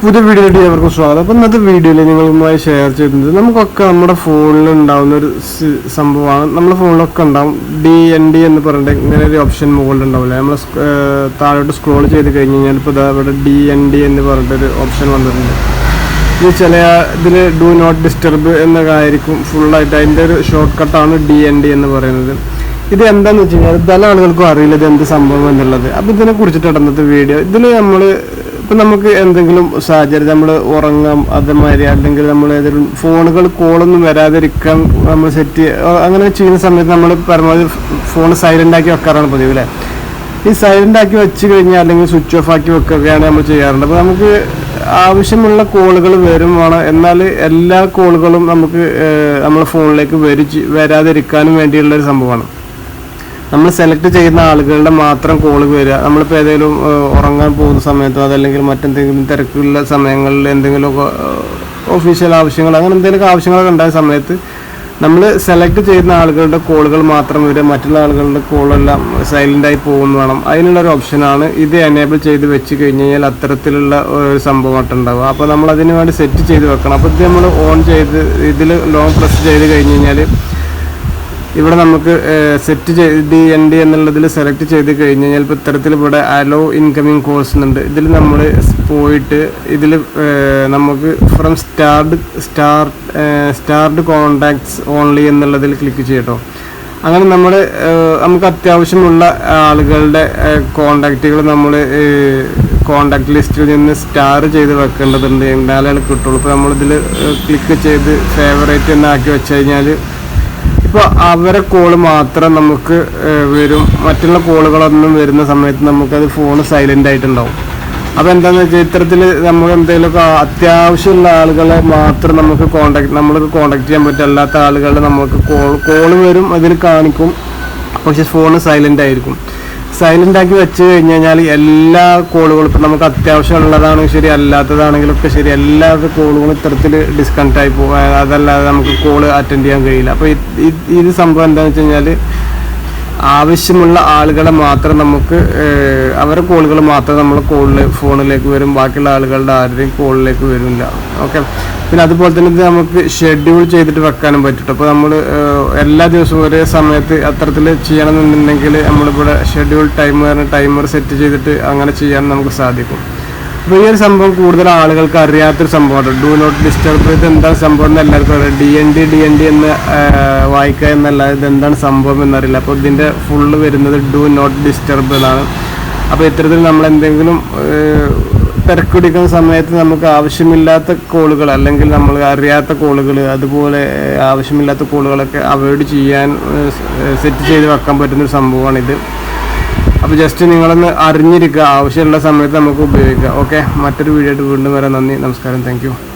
പുതിയ വീഡിയോയിലേക്ക് എല്ലാവർക്കും സ്വാഗതം. അപ്പം ഇന്നത്തെ വീഡിയോയിൽ നിങ്ങളുമായി ഷെയർ ചെയ്യുന്നത് നമുക്കൊക്കെ നമ്മുടെ ഫോണിൽ ഉണ്ടാകുന്ന ഒരു സംഭവമാണ്. നമ്മുടെ ഫോണിലൊക്കെ ഉണ്ടാവും. ഡി എൻ ഡി എന്ന് പറഞ്ഞിട്ട് ഇങ്ങനെ ഒരു ഓപ്ഷൻ മുകളിൽ ഉണ്ടാവില്ല? നമ്മൾ താഴോട്ട് സ്ക്രോൾ ചെയ്ത് കഴിഞ്ഞ് കഴിഞ്ഞാൽ ഇപ്പോൾ ഇവിടെ ഡി എൻ ഡി എന്ന് പറഞ്ഞിട്ടൊരു ഓപ്ഷൻ വന്നിട്ടുണ്ട്. ഇത് ചില ഇതിൽ ഡു നോട്ട് ഡിസ്റ്റർബ് എന്നതായിരിക്കും ഫുള്ളായിട്ട് അതിന്റെ ഒരു ഷോർട്ട് കട്ടാണ് ഡി എൻ ഡി എന്ന് പറയുന്നത്. ഇത് എന്താണെന്ന് വെച്ച് കഴിഞ്ഞാൽ പല ആളുകൾക്കും അറിയില്ല ഇത് എന്ത് സംഭവം എന്നുള്ളത്. അപ്പോൾ ഇതിനെ കുറിച്ചിട്ട് ഇടുന്നത് വീഡിയോ ഇതിൽ നമ്മൾ ഇപ്പം നമുക്ക് എന്തെങ്കിലും സാഹചര്യം നമ്മൾ ഉറങ്ങാം അതേമാതിരി അല്ലെങ്കിൽ നമ്മൾ ഏതെങ്കിലും ഫോണുകൾ കോളൊന്നും വരാതിരിക്കാൻ നമ്മൾ സെറ്റ് അങ്ങനെ ചെയ്യുന്ന സമയത്ത് നമ്മൾ പരമാവധി ഫോൺ സൈലന്റ് ആക്കി വെക്കാറാണ് പതിവ് അല്ലേ ഈ സൈലന്റ് ആക്കി വെച്ച് കഴിഞ്ഞാൽ അല്ലെങ്കിൽ സ്വിച്ച് ഓഫ് ആക്കി വെക്കുകയാണ് നമ്മൾ ചെയ്യാറുണ്ട്. അപ്പോൾ നമുക്ക് ആവശ്യമുള്ള കോളുകൾ വരും വേണം. എന്നാൽ എല്ലാ കോളുകളും നമുക്ക് നമ്മുടെ ഫോണിലേക്ക് വരി വരാതിരിക്കാനും വേണ്ടിയുള്ള ഒരു സംഭവമാണ്. നമ്മൾ സെലക്ട് ചെയ്യുന്ന ആളുകളുടെ മാത്രം കോൾ വരിക. നമ്മളിപ്പോൾ ഏതെങ്കിലും ഉറങ്ങാൻ പോകുന്ന സമയത്തോ അതല്ലെങ്കിൽ മറ്റെന്തെങ്കിലും തിരക്കുള്ള സമയങ്ങളിൽ എന്തെങ്കിലുമൊക്കെ ഒഫീഷ്യൽ ആവശ്യങ്ങൾ അങ്ങനെ എന്തെങ്കിലുമൊക്കെ ആവശ്യങ്ങളൊക്കെ ഉണ്ടായ സമയത്ത് നമ്മൾ സെലക്ട് ചെയ്യുന്ന ആളുകളുടെ കോളുകൾ മാത്രം വരിക. മറ്റുള്ള ആളുകളുടെ കോളെല്ലാം സൈലന്റ് ആയി പോകുന്നു വേണം. അതിനുള്ള ഒരു ഓപ്ഷനാണ് ഇത് എനേബിൾ ചെയ്ത് വെച്ച് കഴിഞ്ഞ് കഴിഞ്ഞാൽ അത്തരത്തിലുള്ള ഒരു സംഭവമായിട്ട് ഉണ്ടാവുക. അപ്പോൾ നമ്മൾ അതിന് വേണ്ടി സെറ്റ് ചെയ്ത് വെക്കണം. അപ്പോൾ ഇത് നമ്മൾ ഓൺ ചെയ്ത് ഇതിൽ ലോങ് പ്രസ് ചെയ്ത് കഴിഞ്ഞ് കഴിഞ്ഞാൽ ഇവിടെ നമുക്ക് സെറ്റ് ചെയ്ത് എൻ ഡി എന്നുള്ളതിൽ സെലക്ട് ചെയ്ത് കഴിഞ്ഞ് കഴിഞ്ഞാൽ ഇപ്പോൾ ഇത്തരത്തിൽ ഇവിടെ അലോ ഇൻകമിങ് കോഴ്സ് ഉണ്ട് ഇതിൽ നമ്മൾ പോയിട്ട് ഇതിൽ നമുക്ക് from starred star starred contacts only എന്നുള്ളതിൽ ക്ലിക്ക് ചെയ്യട്ടോ. അങ്ങനെ നമ്മൾ നമുക്ക് അത്യാവശ്യമുള്ള ആളുകളുടെ കോണ്ടാക്റ്റുകൾ നമ്മൾ കോണ്ടാക്ട് ലിസ്റ്റിൽ നിന്ന് സ്റ്റാർ ചെയ്ത് വെക്കേണ്ടതുണ്ട്. എന്നാലേ കിട്ടുള്ളൂ. ഇപ്പോൾ നമ്മളിതിൽ ക്ലിക്ക് ചെയ്ത് ഫേവറേറ്റ് എന്നാക്കി വെച്ച് കഴിഞ്ഞാൽ ഇപ്പോൾ അവരെ കോൾ മാത്രം നമുക്ക് വരും. മറ്റുള്ള കോളുകളൊന്നും വരുന്ന സമയത്ത് നമുക്കത് ഫോൺ സൈലന്റ് ആയിട്ടുണ്ടാവും. അപ്പോൾ എന്താണെന്ന് വെച്ചാൽ ഇത്തരത്തിൽ നമ്മൾ എന്തെങ്കിലുമൊക്കെ അത്യാവശ്യമുള്ള ആളുകളെ മാത്രം നമുക്ക് കോണ്ടാക്ട് നമ്മൾക്ക് കോണ്ടാക്ട് ചെയ്യാൻ പറ്റും. അല്ലാത്ത ആളുകളെ നമുക്ക് കോൾ കോൾ വരും അതിൽ കാണിക്കും. പക്ഷെ ഫോൺ സൈലന്റ് ആയിരിക്കും. സൈലന്റ് ആക്കി വെച്ച് കഴിഞ്ഞ് കഴിഞ്ഞാൽ എല്ലാ കോളുകളും ഇപ്പം നമുക്ക് അത്യാവശ്യമുള്ളതാണെങ്കിൽ ശരി അല്ലാത്തതാണെങ്കിലും ഒക്കെ ശരി എല്ലാ കോളുകളും ഇത്തരത്തിൽ ഡിസ്കണക്ട് ആയി പോകും അതല്ലാതെ നമുക്ക് കോൾ അറ്റൻഡ് ചെയ്യാൻ കഴിയില്ല. അപ്പോൾ ഇത് സംഭവം എന്താണെന്ന് വെച്ച് കഴിഞ്ഞാൽ ആവശ്യമുള്ള ആളുകളെ മാത്രം നമുക്ക് അവരുടെ കോളുകൾ മാത്രം നമ്മൾ കോളിൽ ഫോണിലേക്ക് വരും. ബാക്കിയുള്ള ആളുകളുടെ ആരുടെയും കോളിലേക്ക് വരില്ല. ഓക്കെ? പിന്നെ അതുപോലെ തന്നെ ഇത് നമുക്ക് ഷെഡ്യൂൾ ചെയ്തിട്ട് വെക്കാനും പറ്റും അപ്പോൾ നമ്മൾ എല്ലാ ദിവസവും ഒരേ സമയത്ത് അത്തരത്തിൽ ചെയ്യണമെന്നുണ്ടെങ്കിൽ നമ്മളിവിടെ ഷെഡ്യൂൾ ടൈമർ ടൈമർ സെറ്റ് ചെയ്തിട്ട് അങ്ങനെ ചെയ്യാൻ നമുക്ക് സാധിക്കും. അപ്പോൾ ഈ ഒരു സംഭവം കൂടുതൽ ആളുകൾക്ക് അറിയാത്തൊരു സംഭവമാണ്. ഡു നോട്ട് ഡിസ്റ്റർബ് ഇത് എന്താണ് സംഭവം എന്ന് എല്ലാവർക്കും അറിയാം. D N D D N D എന്ന് വായിക്കുക എന്നല്ല ഇത് എന്താണ് സംഭവം എന്നറിയില്ല. അപ്പോൾ ഇതിന്റെ ഫുള്ള് വരുന്നത് ഡു നോട്ട് ഡിസ്റ്റർബ് എന്നാണ്. അപ്പോൾ ഇത്തരത്തിൽ നമ്മൾ എന്തെങ്കിലും തിരക്കുടിക്കുന്ന സമയത്ത് നമുക്ക് ആവശ്യമില്ലാത്ത കോളുകൾ അല്ലെങ്കിൽ നമ്മൾ അറിയാത്ത കോളുകൾ അതുപോലെ ആവശ്യമില്ലാത്ത കോളുകളൊക്കെ അവോയ്ഡ് ചെയ്യാൻ സെറ്റ് ചെയ്ത് വെക്കാൻ പറ്റുന്നൊരു സംഭവമാണിത്. അപ്പോൾ ജസ്റ്റ് നിങ്ങളൊന്ന് അറിഞ്ഞിരിക്കുക. ആവശ്യമുള്ള സമയത്ത് നമുക്ക് ഉപയോഗിക്കാം. ഓക്കെ മറ്റൊരു വീഡിയോ ആയിട്ട് വീണ്ടും വരാം. നന്ദി. നമസ്കാരം. താങ്ക്